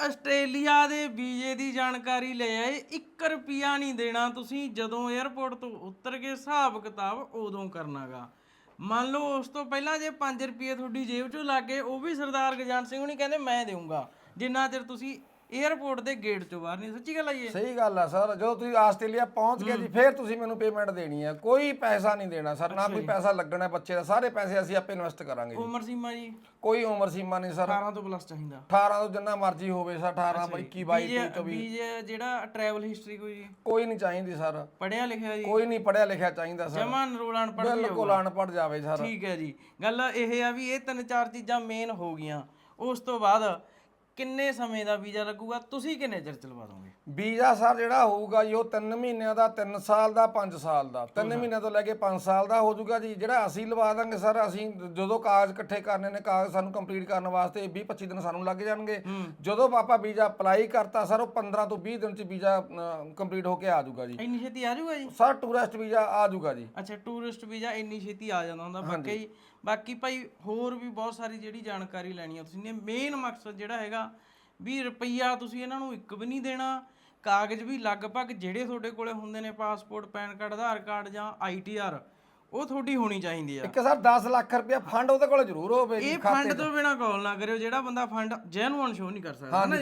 Australia ਦੇ ਵੀਜ਼ੇ ਦੀ ਜਾਣਕਾਰੀ ਲੈ ਆਏ। 1 ਰੁਪਿਆ ਨਹੀਂ ਦੇਣਾ ਤੁਸੀਂ। ਜਦੋਂ 에ਅਰਪੋਰਟ ਤੋਂ ਉਤਰ ਕੇ ਹਿਸਾਬ ਕਿਤਾਬ ਉਦੋਂ ਕਰਨਾਗਾ। ਮੰਨ ਲਓ ਉਸ ਤੋਂ ਪਹਿਲਾਂ ਜੇ 5 ਰੁਪਏ ਤੁਹਾਡੀ ਜੇਬ ਚੋਂ ਲੱਗੇ ਉਹ ਵੀ ਸਰਦਾਰ ਗਜਾਨ ਸਿੰਘ ਹੁਣੀ ਕਹਿੰਦੇ, ਮੈਂ ਦੇਊਂਗਾ। ਜਿੰਨਾ ਚਿਰ ਤੁਸੀਂ 에ਅਰਪੋਰਟ ਦੇ ਗੇਟ ਚੋਂ ਬਾਹਰ ਨਹੀਂ ਸੱਚੀ ਗੱਲ ਆਈ ਹੈ ਸਹੀ ਗੱਲ ਆ ਸਰ ਜਦੋਂ ਤੁਸੀਂ ਆਸਟ੍ਰੇਲੀਆ ਪਹੁੰਚ ਗਏ ਜੀ ਫਿਰ ਤੁਸੀਂ ਮੈਨੂੰ ਪੇਮੈਂਟ ਦੇਣੀ ਹੈ ਕੋਈ ਪੈਸਾ ਨਹੀਂ ਦੇਣਾ ਸਰ ਨਾ ਕੋਈ ਪੈਸਾ ਲੱਗਣਾ ਬੱਚੇ ਦਾ ਸਾਰੇ ਪੈਸੇ ਅਸੀਂ ਆਪੇ ਇਨਵੈਸਟ ਕਰਾਂਗੇ ਜੀ। ਉਮਰ ਸੀਮਾ ਜੀ? ਕੋਈ ਉਮਰ ਸੀਮਾ ਨਹੀਂ ਸਰ। 18 ਤੋਂ ਪਲੱਸ ਚਾਹੀਦਾ। 18 ਤੋਂ ਜਿੰਨਾ ਮਰਜ਼ੀ ਹੋਵੇ ਸਰ 18 21 22 ਵੀਜ਼ੇ ਵੀਜ਼ੇ ਜਿਹੜਾ ਟਰੈਵਲ ਹਿਸਟਰੀ ਕੋਈ? ਜੀ ਕੋਈ ਨਹੀਂ ਚਾਹੀਦੀ ਸਰ। ਪੜਿਆ ਲਿਖਿਆ ਜੀ? ਕੋਈ ਨਹੀਂ ਪੜਿਆ ਲਿਖਿਆ ਚਾਹੀਦਾ ਸਰ। ਜਮਾ ਨਰੋਲ ਅਨਪੜ੍ਹ ਵੀ ਬਿਲਕੁਲ ਅਨਪੜ੍ਹ ਜਾਵੇ ਸਰ। ਠੀਕ ਹੈ ਜੀ। ਗੱਲ ਇਹ ਆ ਵੀ ਇਹ ਤਿੰਨ ਚਾਰ ਚੀਜ਼ਾਂ ਮੇਨ ਹੋ ਗਈਆਂ। ਉਸ ਤੋਂ ਬਾਅਦ ਕਿੰਨੇ ਸਮੇਂ ਦਾ ਵੀਜ਼ਾ ਲੱਗੂਗਾ? ਤੁਸੀਂ ਕਿੰਨੇ ਚਿਰ ਚਲਵਾ ਦੋਗੇ? ਵੀਜ਼ਾ ਸਰ ਜਿਹੜਾ ਹੋਊਗਾ ਜੀ ਉਹ 3 ਮਹੀਨਿਆਂ ਦਾ 3 ਸਾਲ ਦਾ 5 ਸਾਲ ਦਾ। 3 ਮਹੀਨਿਆਂ ਤੋਂ ਲੈ ਕੇ 5 ਸਾਲ ਦਾ ਹੋ ਜਾਊਗਾ ਜੀ। ਜਿਹੜਾ ਅਸੀਂ ਲਵਾ ਦਾਂਗੇ ਸਰ ਅਸੀਂ ਜਦੋਂ ਕਾਗਜ਼ ਇਕੱਠੇ ਕਰਨੇ ਨੇ ਕਾਗਜ਼ ਸਾਨੂੰ ਕੰਪਲੀਟ ਕਰਨ ਵਾਸਤੇ 20 25 ਦਿਨ ਸਾਨੂੰ ਲੱਗ ਜਾਣਗੇ। ਜਦੋਂ ਪਾਪਾ ਵੀਜ਼ਾ ਅਪਲਾਈ ਕਰਤਾ ਸਰ ਉਹ 15 ਤੋਂ 20 ਦਿਨ ਚ ਵੀਜ਼ਾ ਕੰਪਲੀਟ ਹੋ ਕੇ ਆ ਜਾਊਗਾ ਜੀ। ਇੰਨੀ ਛੇਤੀ ਆ ਜਾਊਗਾ ਜੀ? ਸਰ ਟੂਰਿਸਟ ਵੀਜ਼ਾ ਆ ਜਾਊਗਾ ਜੀ। ਅੱਛਾ ਟੂਰਿਸਟ ਵੀਜ਼ਾ ਇੰਨੀ ਛੇਤੀ ਆ ਜਾਂਦਾ ਹੁੰਦਾ ਬਾਕੀ ਬਾਕੀ ਭਾਈ ਹੋਰ ਵੀ ਬਹੁਤ ਸਾਰੀ ਜਿਹੜੀ ਜਾਣਕਾਰੀ ਲੈਣੀ ਆ ਤੁਸੀਂ ਨੇ। ਮੇਨ ਮਕਸਦ ਜਿਹੜਾ ਹੈਗਾ ਵੀ ਰੁਪਈਆ ਤੁਸੀਂ ਇਹਨਾਂ ਨੂੰ ਇੱਕ ਵੀ ਨਹੀਂ ਦੇਣਾ। ਕਾਗਜ਼ ਵੀ ਲਗਭਗ ਜਿਹੜੇ ਤੁਹਾਡੇ ਕੋਲੇ ਹੁੰਦੇ ਨੇ passport PAN card Aadhaar card ਜਾਂ ਆਈਟੀਆਰ ਉਹ ਤੁਹਾਡੀ ਹੋਣੀ ਚਾਹੀਦੀ ਆ। ਇੱਕ ਸਰ 10 ਲੱਖ ਰੁਪਇਆ ਫੰਡ ਉਹਦੇ ਕੋਲ ਜ਼ਰੂਰ ਹੋਵੇ ਇਹ ਫੰਡ ਤੋਂ ਬਿਨਾ ਕਾਲ ਨਾ ਕਰਿਓ ਜਿਹੜਾ ਬੰਦਾ ਫੰਡ ਜੈਨੂਅਨ ਸ਼ੋ ਨਹੀਂ ਕਰ ਸਕਦਾ ਨਾ।